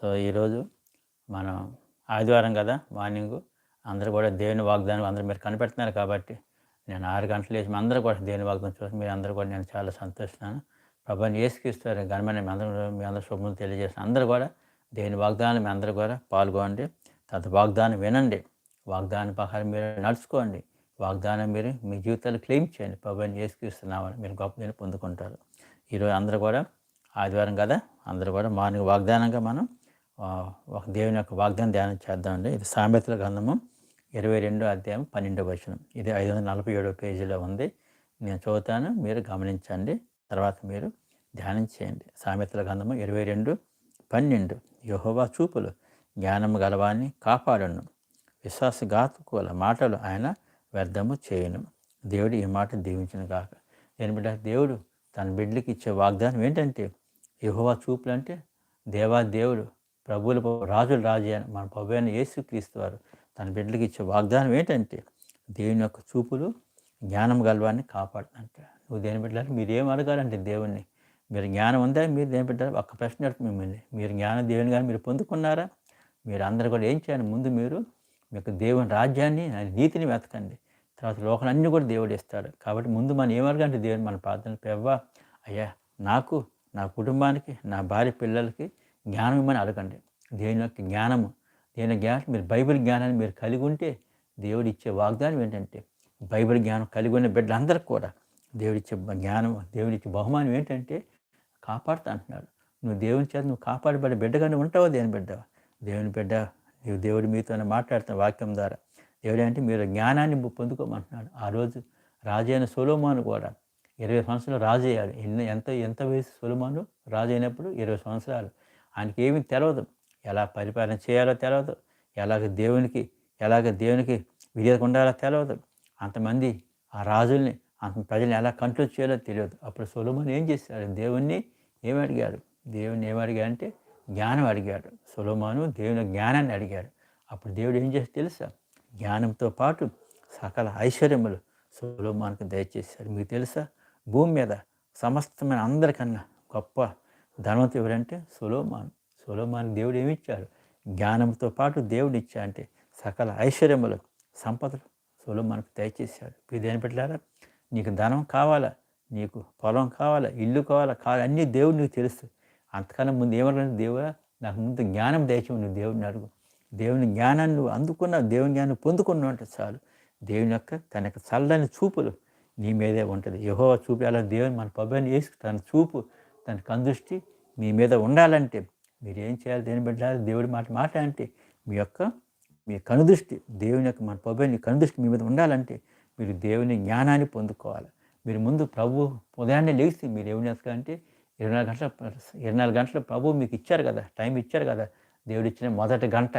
So ఈరోజు మనం ఆదివారం కదా మార్నింగ్. అందరూ కూడా దేవుని వాగ్దానం అందరూ మీరు కనిపెడుతున్నారు కాబట్టి నేను ఆరు గంటలు వేసి మీ అందరూ కూడా దేవుని వాగ్దానం చూసి మీరు అందరూ కూడా నేను చాలా సంతోషిస్తున్నాను. ప్రభాని ఏసుకిస్తారు ఘనమైన మీ అందరూ మీ అందరూ శుభ్రం తెలియజేస్తాను అందరూ కూడా దేవుని వాగ్దానం మీ అందరూ కూడా పాల్గొనండి. తర్వాత వాగ్దానం వినండి. వాగ్దానం ప్రకారం మీరు నడుచుకోండి. వాగ్దానం మీరు మీ జీవితాలు క్లెయిమ్ చేయండి. ప్రభుని ఏసుకిస్తున్నామని మీరు గొప్ప నేను పొందుకుంటారు. ఈరోజు అందరూ కూడా ఆదివారం కదా అందరూ కూడా మార్నింగ్ వాగ్దానంగా మనం ఒక దేవుని యొక్క వాగ్దానం ధ్యానం చేద్దామండి. ఇది సామెతల గ్రంథము ఇరవై రెండో అధ్యాయం పన్నెండో వచనం. ఇది ఐదు వందల నలభై ఏడో పేజీలో ఉంది. నేను చదువుతాను మీరు గమనించండి. తర్వాత మీరు ధ్యానం చేయండి. సామెతల గ్రంథము ఇరవై రెండు పన్నెండు. యహోవా చూపులు జ్ఞానము గలవాన్ని కాపాడను. విశ్వాసఘాతుకుల మాటలు ఆయన వ్యర్థము చేయను. దేవుడు ఈ మాట దీవించిన కాక నేను బిడ్డ దేవుడు తన బిడ్డలకి ఇచ్చే వాగ్దానం ఏంటంటే యహోవా చూపులు అంటే దేవా దేవుడు ప్రభువుల రాజుల రాజు అని మన ప్రభు అయిన యేసుక్రీస్తు వారు తన బిడ్డలకు ఇచ్చే వాగ్దానం ఏంటంటే దేవుని యొక్క చూపులు జ్ఞానం గలవాన్ని కాపాడుతుంట నువ్వు దేని బిడ్డాలి మీరు అడగాలంటే దేవుణ్ణి. మీరు జ్ఞానం ఉందా? మీరు దేని బిడ్డాలి ఒక్క ప్రశ్న అడుగుతుంది మిమ్మల్ని. మీరు జ్ఞానం దేవుని కానీ మీరు పొందుకున్నారా? మీరు అందరూ కూడా ఏం చేయాలి? ముందు మీరు మీకు దేవుని రాజ్యాన్ని నీతిని వెతకండి. తర్వాత లోకాలన్నీ కూడా దేవుడు ఇస్తాడు. కాబట్టి ముందు మనం ఏమడగంటే దేవుని మన ప్రార్థన పెవ్వా అయ్యా నాకు నా కుటుంబానికి నా భార్య పిల్లలకి జ్ఞానం ఇమ్మని అడగండి. దేవుని యొక్క జ్ఞానము దేవుని జ్ఞానం మీరు బైబిల్ జ్ఞానాన్ని మీరు కలిగి ఉంటే దేవుడు ఇచ్చే వాగ్దానం ఏంటంటే బైబిల్ జ్ఞానం కలిగి ఉన్న బిడ్డలందరికీ కూడా దేవుడిచ్చే జ్ఞానం దేవుడిచ్చే బహుమానం ఏంటంటే కాపాడుతా అంటున్నాడు. నువ్వు దేవుని చేత నువ్వు కాపాడబడే బిడ్డగానే ఉంటావు దేవుని బిడ్డ దేవుని బిడ్డ నువ్వు దేవుడి మీతోనే మాట్లాడుతున్న వాక్యం ద్వారా దేవుడు అంటే మీరు జ్ఞానాన్ని పొందుకోమంటున్నాడు. ఆ రోజు రాజైన సొలోమాను కూడా ఇరవై సంవత్సరాలు రాజు అయ్యాడు. ఎన్ని ఎంత ఎంత వయసు సొలోమాను? రాజు అయినప్పుడు ఇరవై సంవత్సరాలు. ఆయనకి ఏమీ తెలియదు ఎలా పరిపాలన చేయాలో తెలియదు ఎలాగ దేవునికి ఎలాగ దేవునికి విధేయత ఉండాలో తెలియదు అంతమంది ఆ రాజుల్ని అంత ప్రజల్ని ఎలా కంట్రోల్ చేయాలో తెలియదు. అప్పుడు సొలోమన్ ఏం చేశాడు? దేవుణ్ణి ఏమి అడిగాడు? దేవుణ్ణి ఏమి అడిగాడు అంటే జ్ఞానం అడిగాడు. సొలోమాను దేవుని జ్ఞానాన్ని అడిగాడు. అప్పుడు దేవుడు ఏం చేసి తెలుసా? జ్ఞానంతో పాటు సకల ఐశ్వర్యములు సొలోమానికి దయచేశాడు. మీకు తెలుసా? భూమి మీద సమస్తమైన అందరికన్నా గొప్ప ధనవంతు ఎవరంటే సులోమాన్. సులోమాన్ దేవుడు ఏమి ఇచ్చాడు జ్ఞానంతో పాటు దేవుడు ఇచ్చా అంటే సకల ఐశ్వర్యములు సంపదలు సొలోమానికి దయచేశాడు. ఇది దేని పెట్టారా నీకు ధనం కావాలా? నీకు పొలం కావాలా? ఇల్లు కావాలా? కావాలి అన్నీ దేవుడు నీకు తెలుసు. అంతకన్నా ముందు ఏమన్నా దేవుడా? నాకు ముందు జ్ఞానం దయచేవు నువ్వు దేవుడిని అడుగు. దేవుని జ్ఞానాన్ని నువ్వు అందుకున్న దేవుని జ్ఞానం పొందుకున్నావు అంటే చాలు. దేవుని యొక్క తన యొక్క చల్లని చూపులు నీ మీదే ఉంటుంది. యహో చూపు అలా దేవుని మన పబ్బని వేసి తన చూపు తన కందృష్టి మీ మీద ఉండాలంటే మీరేం చేయాలి దేని పెట్టాలి దేవుడి మాట మాట అంటే మీ యొక్క మీ కనుదృష్టి దేవుని యొక్క మన ప్రభుని కనుదృష్టి మీ మీద ఉండాలంటే మీరు దేవుని జ్ఞానాన్ని పొందుకోవాలి. మీరు ముందు ప్రభు ఉదయాన్నే లేచి మీరు ఏమి చేస్తారంటే ఇరవై నాలుగు గంటల ఇరవై నాలుగు గంటలు ప్రభు మీకు ఇచ్చారు కదా టైం ఇచ్చారు కదా దేవుడు ఇచ్చిన మొదటి గంట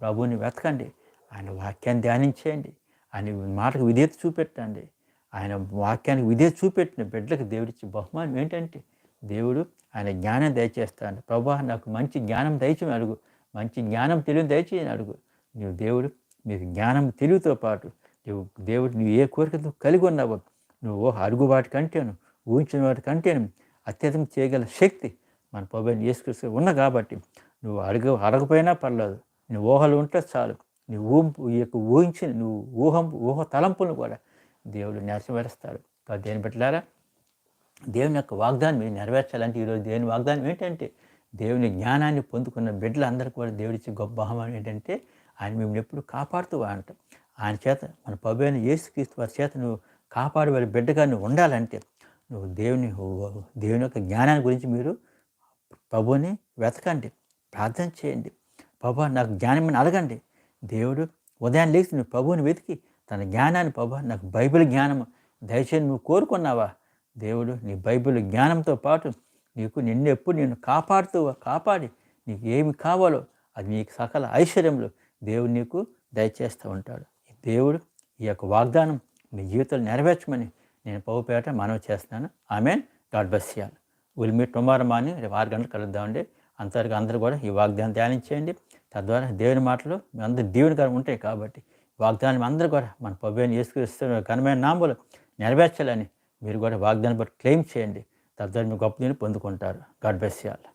ప్రభువుని వెతకండి ఆయన వాక్యాన్ని ధ్యానించేయండి ఆయన మాటకు విధేయత చూపెట్టండి ఆయన వాక్యానికి విధేయత చూపెట్టిన బిడ్డలకు దేవుడిచ్చే బహుమానం ఏంటంటే దేవుడు ఆయన జ్ఞానం దయచేస్తాడు. ప్రభా నాకు మంచి జ్ఞానం దయచేయని అడుగు. మంచి జ్ఞానం తెలివి దయచేయని అడుగు. నువ్వు దేవుడు మీకు జ్ఞానం తెలివితో పాటు నువ్వు దేవుడు నువ్వు ఏ కోరికతో కలిగి ఉన్నావో నువ్వు అడుగు వాటి కంటేను ఊహించిన వాటి కంటేను అత్యధికం చేయగల శక్తి మన ప్రభుత్వం యేసుక్రీస్తు ఉన్న కాబట్టి నువ్వు అడుగు అడగపోయినా పర్లేదు. నీ ఊహలు ఉంటే చాలు. నీ ఊహంపు ఈ యొక్క ఊహించిన నువ్వు ఊహం ఊహ తలంపులను కూడా దేవుడు నెరవేరుస్తాడు వేస్తాడు దేని పెట్టారా దేవుని యొక్క వాగ్దానం మీరు నెరవేర్చాలంటే ఈరోజు దేవుని వాగ్దానం ఏంటంటే దేవుని జ్ఞానాన్ని పొందుకున్న బిడ్డలందరికీ కూడా దేవుడిచ్చే గొప్ప బహుమానం ఏంటంటే ఆయన మిమ్మల్ని ఎప్పుడు కాపాడుతూ అంట ఆయన చేత మన ప్రభు అయిన యేసుక్రీస్తు వారి చేత నువ్వు కాపాడవాలి బిడ్డగా నువ్వు ఉండాలంటే నువ్వు దేవుని దేవుని యొక్క జ్ఞానాన్ని గురించి మీరు ప్రభుని వెతకండి ప్రార్థన చేయండి. ప్రభు నాకు జ్ఞానం అడగండి. దేవుడు ఉదయం లేచి నువ్వు ప్రభువుని వెతికి తన జ్ఞానాన్ని ప్రభు నాకు బైబిల్ జ్ఞానం దయచేసి నువ్వు కోరుకున్నావా? దేవుడు నీ బైబిల్ జ్ఞానంతో పాటు నీకు నిన్నెప్పుడు నేను కాపాడుతూ కాపాడి నీకు ఏమి కావాలో అది నీకు సకల ఐశ్వర్యంలో దేవుడు నీకు దయచేస్తూ ఉంటాడు ఈ దేవుడు ఈ యొక్క వాగ్దానం మీ జీవితంలో నెరవేర్చమని నేను పౌపేట మనవి చేస్తున్నాను ఆమె గాడ్ బెస్ చేయాలి విల్ మీ టుమారో మార్నింగ్ రేపు ఆరు గంటలు కలుద్దామండి అంతవరకు అందరూ కూడా ఈ వాగ్దానం ధ్యానించేయండి తద్వారా దేవుని మాటలు మీ అందరూ దీవెనకరం ఉంటాయి కాబట్టి వాగ్దానం అందరూ కూడా మన పవ్వేని చేసుకున్న ఘనమైన నాంబులు నెరవేర్చాలని మీరు కూడా వాగ్దానం బట్టి క్లెయిమ్ చేయండి. తద్వారా మీ గొప్ప పొందుకుంటారు. గాడ్ బెస్ చేయాలి